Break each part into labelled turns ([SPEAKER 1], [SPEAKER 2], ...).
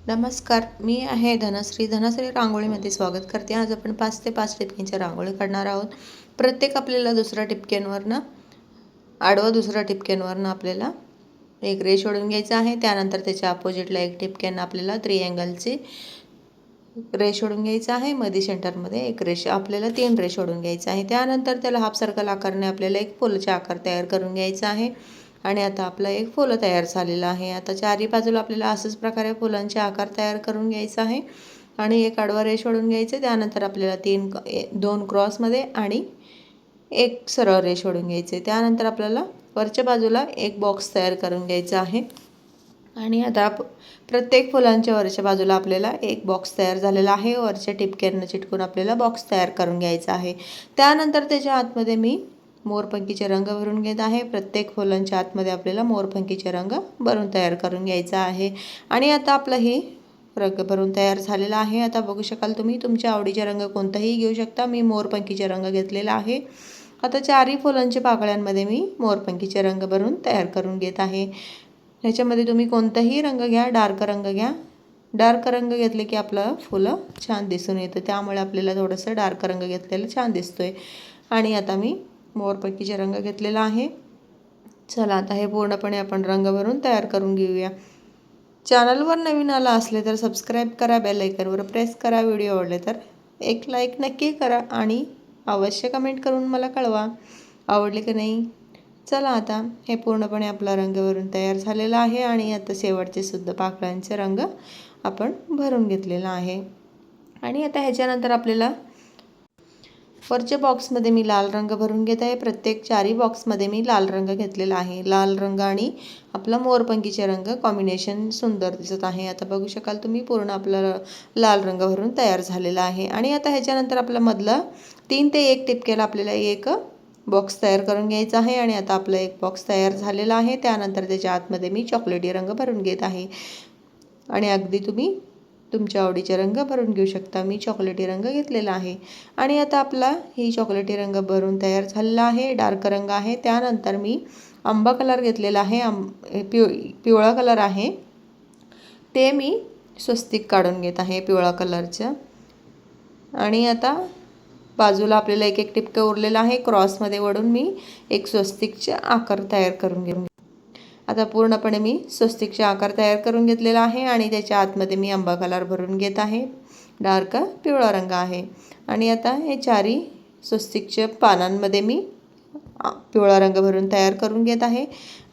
[SPEAKER 1] नमस्कार मी आहे धनश्री. धनश्री रांगोळीमध्ये स्वागत करते. आज आपण पाच ते पाच टिपक्यांच्या रांगोळी काढणार आहोत. प्रत्येक आपल्याला दुसऱ्या टिपक्यांवरनं आडवं दुसऱ्या टिपक्यांवरनं आपल्याला एक रेश ओढून घ्यायचा आहे. त्यानंतर त्याच्या अपोजिटला एक टिपक्यानं आपल्याला त्रिअँगलची रेश ओढून घ्यायचा आहे. मध्ये सेंटरमध्ये एक रेश आपल्याला तीन रेश ओढून घ्यायचा आहे. त्यानंतर त्याला हाफ सर्कल आकारने आपल्याला एक फुलचा आकार तयार करून घ्यायचा आहे. आणि आता आपलं एक फुलं तयार झालेलं आहे. आता चारी बाजूला आपल्याला असंच प्रकारे फुलांचे आकार तयार करून घ्यायचा आहे. आणि एक आडवा रेश ओढून घ्यायचे. त्यानंतर आपल्याला तीन दोन क्रॉसमध्ये आणि एक सरळ रेश ओढून घ्यायचे. त्यानंतर आपल्याला वरच्या बाजूला एक बॉक्स तयार करून घ्यायचा आहे. आणि आता प्रत्येक फुलांच्या वरच्या बाजूला आपल्याला एक बॉक्स तयार झालेला आहे. वरच्या टिपक्यांना चिटकून आपल्याला बॉक्स तयार करून घ्यायचा आहे. त्यानंतर त्याच्या आतमध्ये मी मोरपंखीचे रंग भरून घेत आहे. प्रत्येक फुलांच्या आतमध्ये आपल्याला मोरपंखीचे रंग भरून तयार करून घ्यायचा आहे. आणि आता आपलं हे रंग भरून तयार झालेला आहे. आता बघू शकाल तुम्ही तुमच्या आवडीचे रंग कोणताही घेऊ शकता. मी मोरपंखीचे रंग घेतलेला आहे. आता चारही फुलांच्या पाकळ्यांमध्ये मी मोरपंखीचे रंग भरून तयार करून घेत आहे. ह्याच्यामध्ये तुम्ही कोणताही रंग घ्या डार्क रंग घ्या. डार्क रंग घेतले की आपलं फुलं छान दिसून येतं. त्यामुळे आपल्याला थोडंसं डार्क रंग घेतलेलं छान दिसतो आहे आणि आता मी मोरपंखीचे रंग घेतलेला आहे. चला आता हे पूर्णपणे आपण रंग भरून तयार करून घेऊया. चॅनलवर नवीन आला असले तर सबस्क्राईब करा बेलायकनवर प्रेस करा. व्हिडिओ आवडले तर एक लाईक नक्की करा आणि अवश्य कमेंट करून मला कळवा. आवडले की नाही? चला आता हे पूर्णपणे आपला रंग भरून तयार झालेला आहे आणि आता शेवटचे सुद्धा पाकळ्यांचे रंग आपण भरून घेतलेला आहे. आणि आता ह्याच्यानंतर आपल्याला वरच्या बॉक्समध्ये मी लाल रंग भरून घेत आहे. प्रत्येक चारही बॉक्समध्ये मी लाल रंग घेतलेला आहे. लाल रंग आणि आपला मोरपंखीचे रंग कॉम्बिनेशन सुंदर दिसत आहे. आता बघू शकाल तुम्ही पूर्ण आपलं लाल रंग भरून तयार झालेला आहे. आणि आता ह्याच्यानंतर आपलं मधलं तीन ते एक टिपकेला आपल्याला एक बॉक्स तयार करून घ्यायचा आहे. आणि आता आपला एक बॉक्स तयार झालेला आहे. त्यानंतर त्याच्या आतमध्ये मी चॉकलेटी रंग भरून घेत आहे. आणि अगदी तुम्ही तुमच्या आवडीचे रंग भरून घेऊ शकता. मी चॉकलेटी रंग घेतलेला आहे. आणि आता आपला ही चॉकलेटी रंग भरून तयार झालेला आहे. डार्क रंग आहे. त्यानंतर मी आंबा कलर घेतलेला आहे. आंब पिव पिवळा कलर आहे. ते मी स्वस्तिक काढून घेत आहे पिवळा कलरचं. आणि आता बाजूला आपल्याला एक एक टिपकं उरलेलं आहे. क्रॉसमध्ये वळून मी एक स्वस्तिकचे आकार तयार करून घेऊन आता पूर्णपणे मी स्वस्तिकचे आकार तयार करून घेतलेला आहे आणि त्याच्या आतमध्ये मी आंबा कलर भरून घेत आहे. डार्क पिवळा रंग आहे. आणि आता हे चारी स्वस्तिकच्या पानांमध्ये मी पिवळा रंग भरून तयार करून घेत आहे.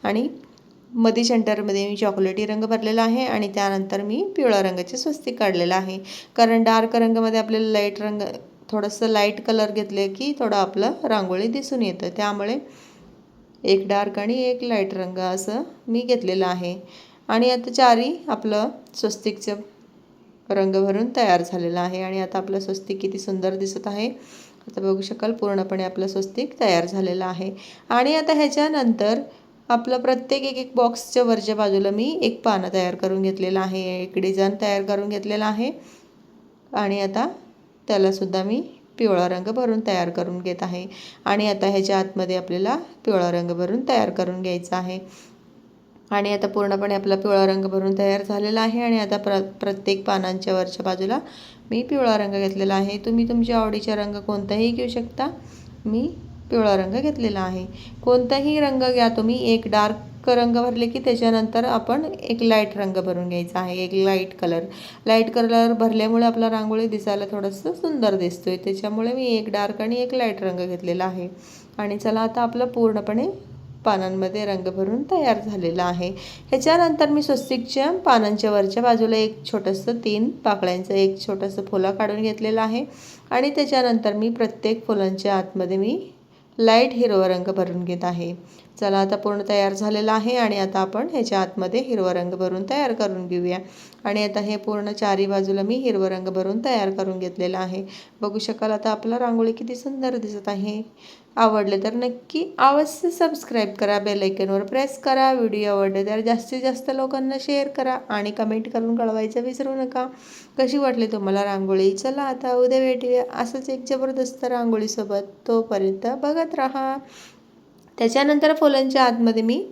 [SPEAKER 1] आणि मधी सेंटरमध्ये मी चॉकलेटी रंग भरलेला आहे आणि त्यानंतर मी पिवळा रंगाचे स्वस्तिक काढलेलं आहे. कारण डार्क रंगामध्ये आपल्याला लाइट रंग थोडंसं लाइट कलर घेतले की थोडं आपलं रांगोळी दिसून येतं. त्यामुळे एक डार्क आणि एक लाइट रंग असं मी घेतलेलं आहे. आणि आता चारी आपलं स्वस्तिकचं रंग भरून तयार झालेलं आहे. आणि आता आपलं स्वस्तिक किती सुंदर दिसत आहे. आता बघू शकाल पूर्णपणे आपलं स्वस्तिक तयार झालेलं आहे. आणि आता ह्याच्यानंतर आपलं प्रत्येक एक एक बॉक्सच्या वरच्या बाजूला मी एक पानं तयार करून घेतलेलं आहे. एक डिझाईन तयार करून घेतलेलं आहे. आणि आता त्यालासुद्धा मी पिवळा रंग भरून तयार करून घेत आहे. आणि आता ह्याच्या आतमध्ये आपल्याला पिवळा रंग भरून तयार करून घ्यायचा आहे. आणि आता पूर्णपणे आपला पिवळा रंग भरून तयार झालेला आहे. आणि आता प्र प्रत्येक पानांच्या वरच्या बाजूला मी पिवळा रंग घेतलेला आहे. तुम्ही तुमच्या आवडीचा रंग कोणताही घेऊ शकता. मी पिवळा रंग घेतलेला आहे. कोणताही रंग घ्या तुम्ही. एक डार्क रंग भरले की त्याच्यानंतर आपण एक लाइट रंग भरून घ्यायचा आहे एक लाइट कलर लाइट कलर भरल्यामुळे आपला रांगोळी दिसायला थोडंसं सुंदर दिसतो आहे त्याच्यामुळे मी एक डार्क आणि एक लाइट रंग घेतलेला आहे. आणि चला आता आपलं पूर्णपणे पानांमध्ये रंग भरून तयार झालेला आहे. ह्याच्यानंतर मी स्वस्तिकच्या पानांच्या वरच्या बाजूला एक छोटंसं तीन पाकळ्यांचं एक छोटंसं फुलं काढून घेतलेलं आहे. आणि त्याच्यानंतर मी प्रत्येक फुलांच्या आतमध्ये मी लाइट हिरवा रंग भरून घेत आहे. चला आता पूर्ण तयार झालेला आहे आणि आता आपण ह्याच्या आतमध्ये हिरवा रंग भरून तयार करून घेऊया. आणि आता हे पूर्ण चारी बाजूला मी हिरवा रंग भरून तयार करून घेतलेला आहे. बघू शकाल आता आपला रांगोळी किती सुंदर दिसत आहे. आवडले तर नक्की अवश्य सबस्क्राईब करा बेलायकनवर प्रेस करा व्हिडिओ आवडले तर जास्तीत जास्त लोकांना शेअर करा आणि कमेंट करून कळवायचं विसरू नका. कशी वाटली तुम्हाला रांगोळी? चला आता उद्या भेटूया असंच एक जबरदस्त रांगोळीसोबत तोपर्यंत बघत राहा. त्याच्यानंतर फुलांच्या आतमध्ये मी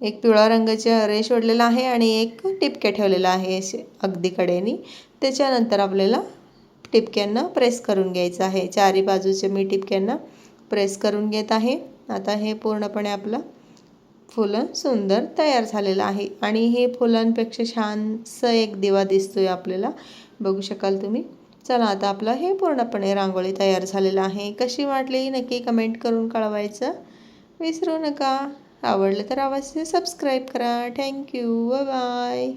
[SPEAKER 1] एक पिवळा रंगाचा रेश ओढलेला आहे आणि एक टिपक्या ठेवलेला आहे असे अगदी कडेनी. त्याच्यानंतर आपल्याला टिपक्यांना प्रेस करून घ्यायचं आहे. चारी बाजूचे मी टिपक्यांना प्रेस करून घेत आहे. आता हे पूर्णपणे आपलं फुलं सुंदर तयार झालेलं आहे. आणि हे फुलांपेक्षा छानसं एक दिवा दिसतोय आपल्याला. बघू शकाल तुम्ही. चला आता आपलं हे पूर्णपणे रांगोळी तयार झालेलं आहे. कशी वाटली? नक्की कमेंट करून कळवायचं विसरू नका. आवडलं तर अवश्य सबस्क्राईब करा. थँक्यू. बाय